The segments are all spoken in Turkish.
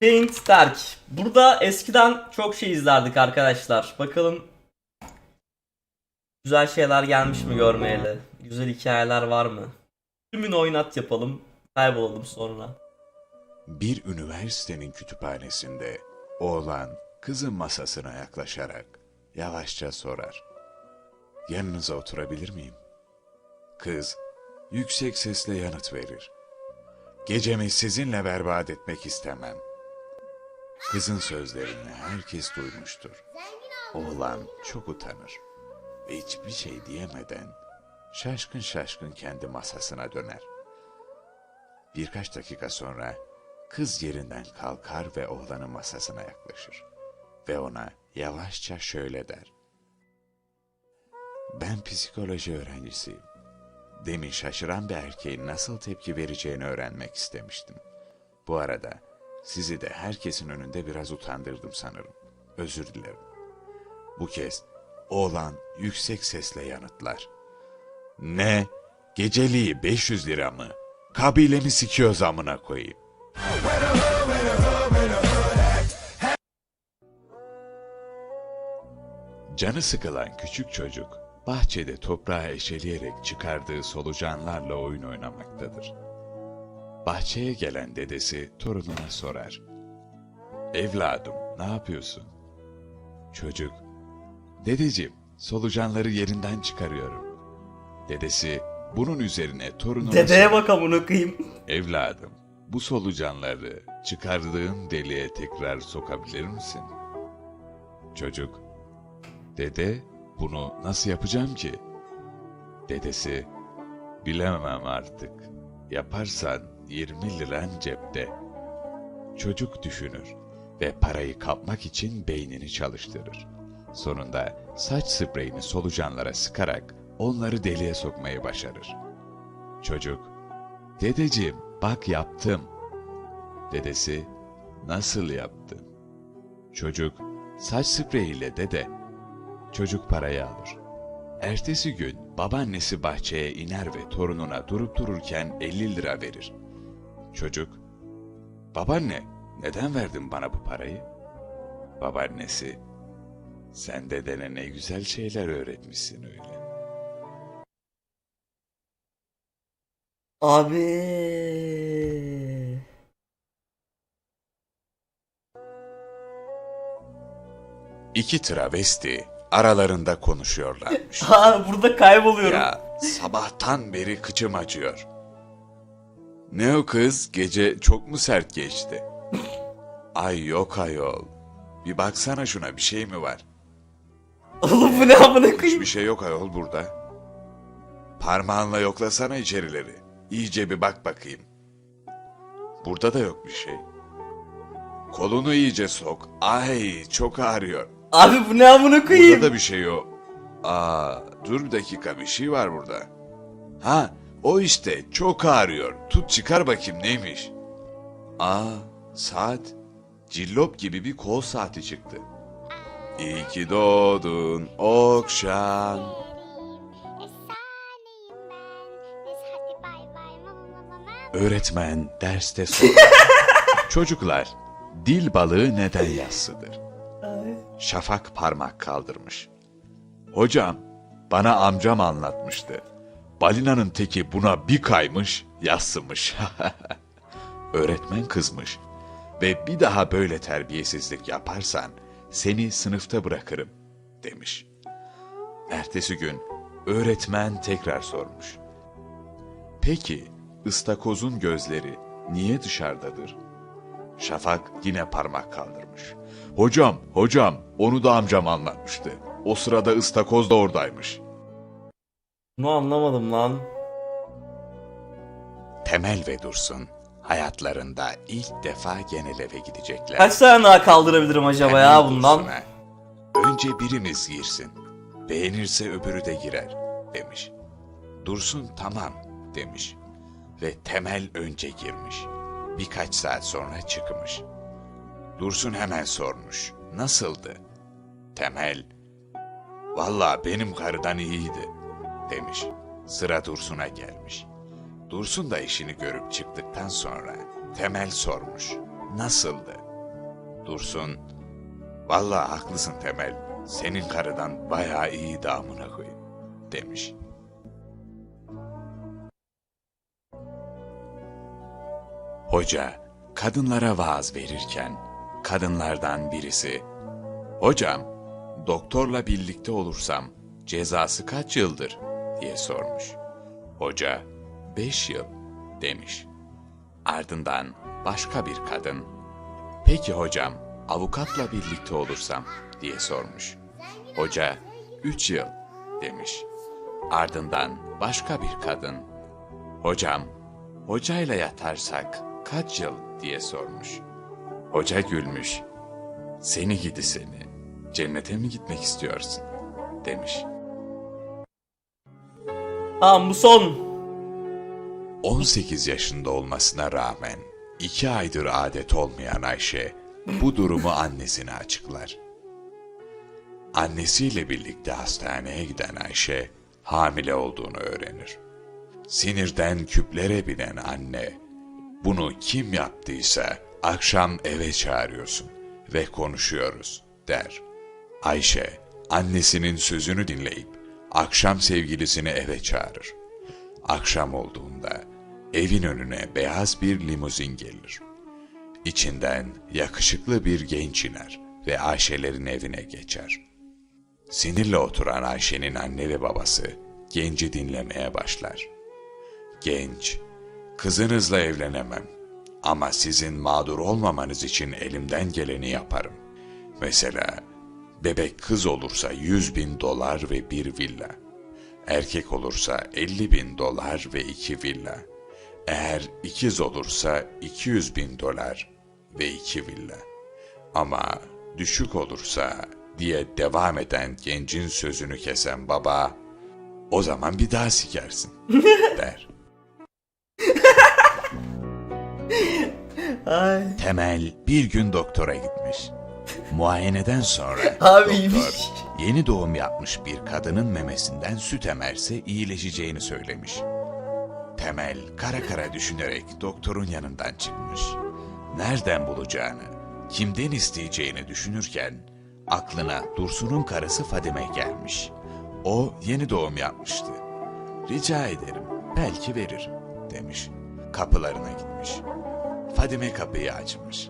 Paint Terk. Burada eskiden çok şey izlerdik arkadaşlar. Bakalım güzel şeyler gelmiş mi görmeyeli. Güzel hikayeler var mı? Tümünü oynat yapalım. Kaybolalım sonra. Bir üniversitenin kütüphanesinde oğlan kızın masasına yaklaşarak yavaşça sorar. Yanınıza oturabilir miyim? Kız yüksek sesle yanıt verir. Gecemi sizinle berbat etmek istemem. Kızın sözlerini herkes duymuştur. Oğlan çok utanır ve hiçbir şey diyemeden şaşkın şaşkın kendi masasına döner. Birkaç dakika sonra kız yerinden kalkar ve oğlanın masasına yaklaşır. Ve ona yavaşça şöyle der. Ben psikoloji öğrencisiyim. Demin şaşıran bir erkeğin nasıl tepki vereceğini öğrenmek istemiştim. Bu arada sizi de herkesin önünde biraz utandırdım sanırım. Özür dilerim. Bu kez oğlan yüksek sesle yanıtlar. Ne? Geceliği 500 lira mı? Kabilemi sikiyoruz amına koyayım. Canı sıkılan küçük çocuk bahçede toprağı eşeleyerek çıkardığı solucanlarla oyun oynamaktadır. Bahçeye gelen dedesi torununa sorar. Evladım ne yapıyorsun? Çocuk, dedeciğim solucanları yerinden çıkarıyorum. Dedesi bunun üzerine torununa Dedeye sorar. bak amına koyayım. Evladım, bu solucanları çıkardığın deliğe tekrar sokabilir misin? Çocuk, dede bunu nasıl yapacağım ki? Dedesi, bilemem artık. Yaparsan 20 liran cepte. Çocuk düşünür ve parayı kapmak için beynini çalıştırır. Sonunda saç spreyini solucanlara sıkarak onları deliğe sokmayı başarır. Çocuk, Dedeciğim bak yaptım. Dedesi nasıl yaptın? Çocuk saç spreyiyle dede. Çocuk parayı alır. Ertesi gün babaannesi bahçeye iner ve torununa durup dururken 50 lira verir. Çocuk, babaanne neden verdin bana bu parayı? Babaannesi, sen dedene ne güzel şeyler öğretmişsin öyle. Abi. İki travesti aralarında konuşuyorlarmış. Ha burada kayboluyorum. Ya sabahtan beri kıçım acıyor. Ne o kız gece çok mu sert geçti? Ay yok ayol. Bir baksana şuna bir şey mi var? Oğlum bu ne amına koyayım? Hiçbir şey yok ayol burada. Parmağınla yoklasana içerileri. İyice bir bak bakayım. Burada da yok bir şey. Kolunu iyice sok. Ay çok ağrıyor. Abi bu ne amına koyayım? Burada da bir şey yok. Aa, dur bir dakika bir şey var burada. Ha, o işte çok ağrıyor. Tut çıkar bakayım neymiş. Aa, saat. Cillop gibi bir kol saati çıktı. İyi ki doğdun Okşan. Efsaneyim ben. Biz hadi bay bay mama mama mama. Öğretmen derste sorar. Çocuklar, dil balığı neden yassıdır? Şafak parmak kaldırmış. Hocam, bana amcam anlatmıştı. Balinanın teki buna bir kaymış, yassımış. Öğretmen kızmış. Ve bir daha böyle terbiyesizlik yaparsan seni sınıfta bırakırım demiş. Ertesi gün öğretmen tekrar sormuş. Peki ıstakozun gözleri niye dışarıdadır? Şafak yine parmak kaldırmış. Hocam, hocam, onu da amcam anlatmıştı. O sırada ıstakoz da oradaymış. Bunu anlamadım lan. Temel ve Dursun hayatlarında ilk defa genel eve gidecekler. Kaç tane daha kaldırabilirim acaba ya Temel bundan? Dursun'a, Önce biriniz girsin. Beğenirse öbürü de girer demiş. Dursun tamam demiş. Ve Temel önce girmiş. Birkaç saat sonra çıkmış. Dursun hemen sormuş. Nasıldı? Temel, Valla benim karıdan iyiydi demiş. Sıra Dursun'a gelmiş. Dursun da işini görüp çıktıktan sonra Temel sormuş. Nasıldı? Dursun, vallahi haklısın Temel, senin karıdan bayağı iyi damına koyayım, demiş. Hoca kadınlara vaaz verirken kadınlardan birisi "Hocam, doktorla birlikte olursam cezası kaç yıldır?" Diye sormuş. Hoca "Beş yıl." demiş. Ardından başka bir kadın "Peki hocam, avukatla birlikte olursam?" diye sormuş. Hoca "Üç yıl." demiş. Ardından başka bir kadın "Hocam, hocayla yatarsak kaç yıl diye sormuş. Hoca gülmüş. Seni gidi seni. Cennete mi gitmek istiyorsun? demiş. Tamam bu son. 18 yaşında olmasına rağmen iki aydır adet olmayan Ayşe bu durumu annesine açıklar. Annesiyle birlikte hastaneye giden Ayşe hamile olduğunu öğrenir. Sinirden küplere binen anne bunu kim yaptıysa akşam eve çağırıyorsun ve konuşuyoruz der. Ayşe annesinin sözünü dinleyip akşam sevgilisini eve çağırır. Akşam olduğunda evin önüne beyaz bir limuzin gelir. İçinden yakışıklı bir genç iner ve Ayşe'lerin evine geçer. Sinirle oturan Ayşe'nin anne ve babası genci dinlemeye başlar. Genç, kızınızla evlenemem ama sizin mağdur olmamanız için elimden geleni yaparım. Mesela bebek kız olursa 100 bin dolar ve bir villa. Erkek olursa 50 bin dolar ve iki villa. Eğer ikiz olursa 200 bin dolar ve iki villa. Ama düşük olursa diye devam eden gencin sözünü kesen baba, o zaman bir daha sikersin der. Ay. Temel bir gün doktora gitmiş. Muayeneden sonra Abi doktor iyiymiş. yeni doğum yapmış bir kadının memesinden süt emerse iyileşeceğini söylemiş. Temel kara kara düşünerek doktorun yanından çıkmış. Nereden bulacağını, kimden isteyeceğini düşünürken aklına Dursun'un karısı Fadime gelmiş. O yeni doğum yapmıştı. Rica ederim, belki verir demiş. Kapılarına gitmiş. Fadime kapıyı açmış.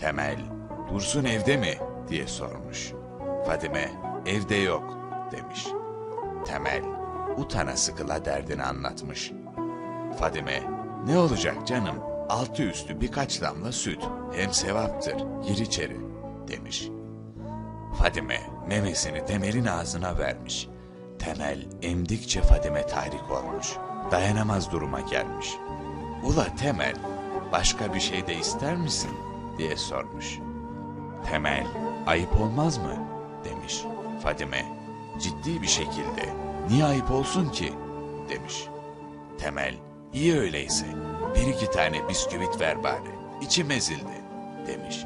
Temel, Dursun evde mi? diye sormuş. Fadime, evde yok demiş. Temel, utana sıkıla derdini anlatmış. Fadime, ne olacak canım? Altı üstü birkaç damla süt. Hem sevaptır. Gir içeri demiş. Fadime memesini Temel'in ağzına vermiş. Temel emdikçe Fadime tahrik olmuş. Dayanamaz duruma gelmiş. Ula Temel, başka bir şey de ister misin? diye sormuş. Temel, ayıp olmaz mı? demiş. Fadime, ciddi bir şekilde, niye ayıp olsun ki? demiş. Temel, iyi öyleyse, bir iki tane bisküvit ver bari, içim ezildi, demiş.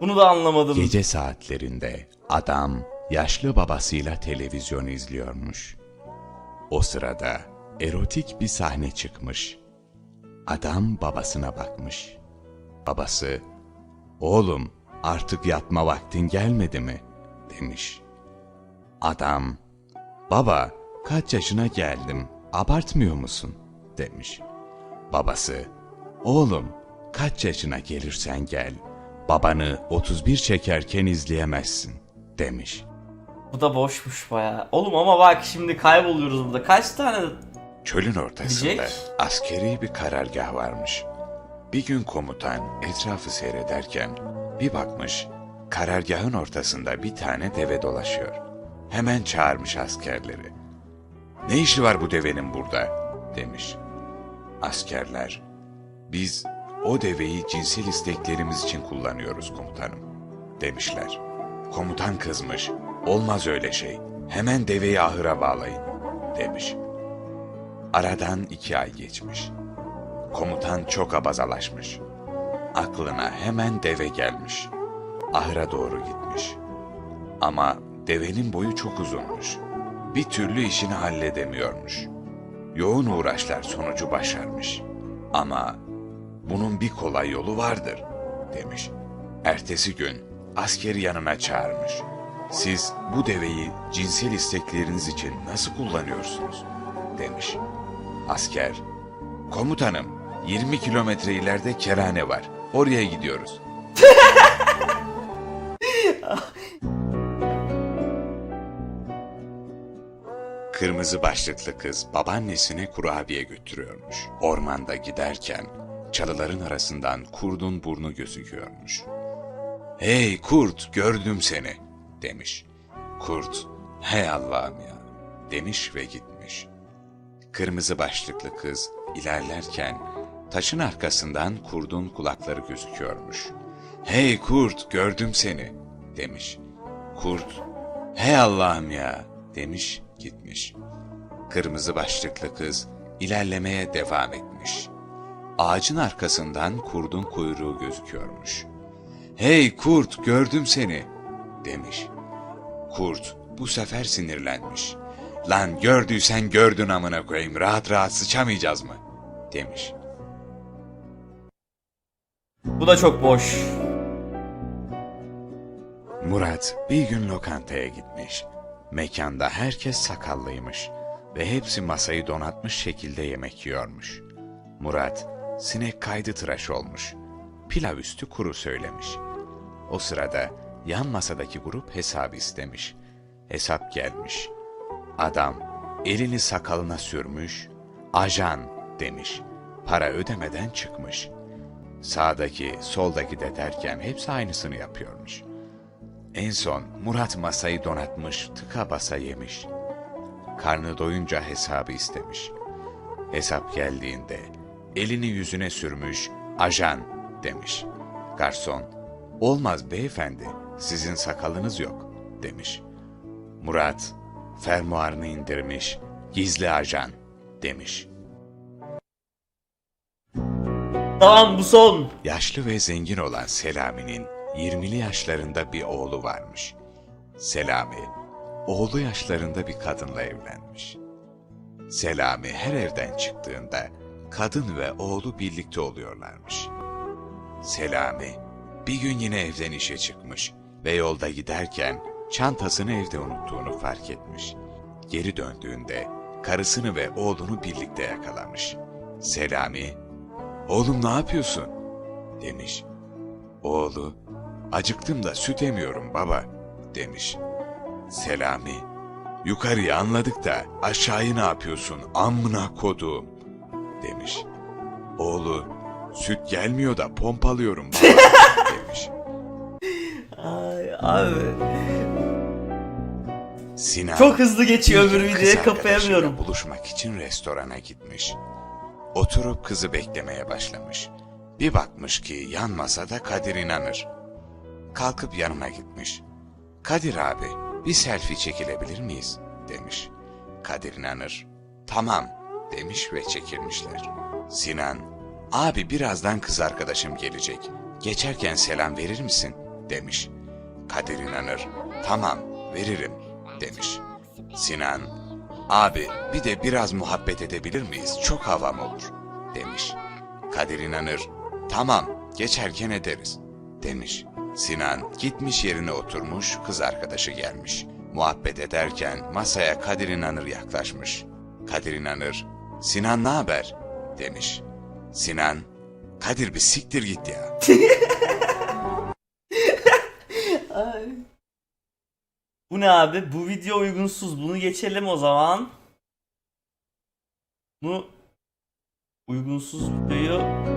Bunu da anlamadım. Gece saatlerinde adam yaşlı babasıyla televizyon izliyormuş. O sırada erotik bir sahne çıkmış. Adam babasına bakmış. Babası, "Oğlum, artık yatma vaktin gelmedi mi?" demiş. Adam, "Baba, kaç yaşına geldim? Abartmıyor musun?" demiş. Babası, "Oğlum, kaç yaşına gelirsen gel, babanı 31 çekerken izleyemezsin." demiş. Bu da boşmuş baya. Oğlum ama bak şimdi kayboluyoruz burada. Kaç tane Çölün ortasında Diyecek. askeri bir karargah varmış. Bir gün komutan etrafı seyrederken bir bakmış karargahın ortasında bir tane deve dolaşıyor. Hemen çağırmış askerleri. Ne işi var bu devenin burada? demiş. Askerler, biz o deveyi cinsel isteklerimiz için kullanıyoruz komutanım demişler. Komutan kızmış. Olmaz öyle şey. Hemen deveyi ahıra bağlayın demiş. Aradan iki ay geçmiş. Komutan çok abazalaşmış. Aklına hemen deve gelmiş. Ahıra doğru gitmiş. Ama devenin boyu çok uzunmuş. Bir türlü işini halledemiyormuş. Yoğun uğraşlar sonucu başarmış. Ama bunun bir kolay yolu vardır demiş. Ertesi gün askeri yanına çağırmış. Siz bu deveyi cinsel istekleriniz için nasıl kullanıyorsunuz? demiş. Asker, komutanım 20 kilometre ileride kerane var. Oraya gidiyoruz. Kırmızı başlıklı kız babaannesine kurabiye götürüyormuş. Ormanda giderken çalıların arasından kurdun burnu gözüküyormuş. Hey kurt gördüm seni demiş. Kurt hey Allah'ım ya demiş ve gitmiş. Kırmızı başlıklı kız ilerlerken taşın arkasından kurdun kulakları gözüküyormuş. Hey kurt gördüm seni demiş. Kurt hey Allah'ım ya demiş gitmiş. Kırmızı başlıklı kız ilerlemeye devam etmiş. Ağacın arkasından kurdun kuyruğu gözüküyormuş. Hey kurt gördüm seni demiş. Kurt bu sefer sinirlenmiş. Lan gördüysen gördün amına koyayım rahat rahat sıçamayacağız mı? demiş. Bu da çok boş. Murat bir gün lokantaya gitmiş. Mekanda herkes sakallıymış ve hepsi masayı donatmış şekilde yemek yiyormuş. Murat sinek kaydı tıraş olmuş. Pilav üstü kuru söylemiş. O sırada yan masadaki grup hesabı istemiş. Hesap gelmiş. Adam elini sakalına sürmüş, ajan demiş. Para ödemeden çıkmış. Sağdaki, soldaki de derken hepsi aynısını yapıyormuş. En son Murat masayı donatmış, tıka basa yemiş. Karnı doyunca hesabı istemiş. Hesap geldiğinde elini yüzüne sürmüş, ajan demiş. Garson, olmaz beyefendi, sizin sakalınız yok demiş. Murat, fermuarını indirmiş, gizli ajan demiş. Tamam bu son. Yaşlı ve zengin olan Selami'nin 20'li yaşlarında bir oğlu varmış. Selami, oğlu yaşlarında bir kadınla evlenmiş. Selami her evden çıktığında kadın ve oğlu birlikte oluyorlarmış. Selami bir gün yine evden işe çıkmış ve yolda giderken çantasını evde unuttuğunu fark etmiş. Geri döndüğünde karısını ve oğlunu birlikte yakalamış. Selami, "Oğlum ne yapıyorsun?" demiş. Oğlu, acıktım da süt emiyorum baba, demiş. Selami, yukarıyı anladık da aşağıyı ne yapıyorsun amına kodum, demiş. Oğlu, süt gelmiyor da pompalıyorum baba, demiş. Ay abi. Sinan, Çok hızlı geçiyor öbür gün kız videoya arkadaşıyla kapayamıyorum. buluşmak için restorana gitmiş. Oturup kızı beklemeye başlamış. Bir bakmış ki yan masada Kadir İnanır. Kalkıp yanına gitmiş. Kadir abi bir selfie çekilebilir miyiz? demiş. Kadir İnanır tamam demiş ve çekilmişler. Sinan abi birazdan kız arkadaşım gelecek. Geçerken selam verir misin? demiş. Kadir İnanır tamam veririm demiş. Sinan, abi bir de biraz muhabbet edebilir miyiz? Çok havam olur, demiş. Kadir inanır, tamam geçerken ederiz, demiş. Sinan gitmiş yerine oturmuş, kız arkadaşı gelmiş. Muhabbet ederken masaya Kadir İnanır yaklaşmış. Kadir İnanır, Sinan ne haber? demiş. Sinan, Kadir bir siktir git ya. Bu ne abi? Bu video uygunsuz. Bunu geçelim o zaman. Bu uygunsuz videoyu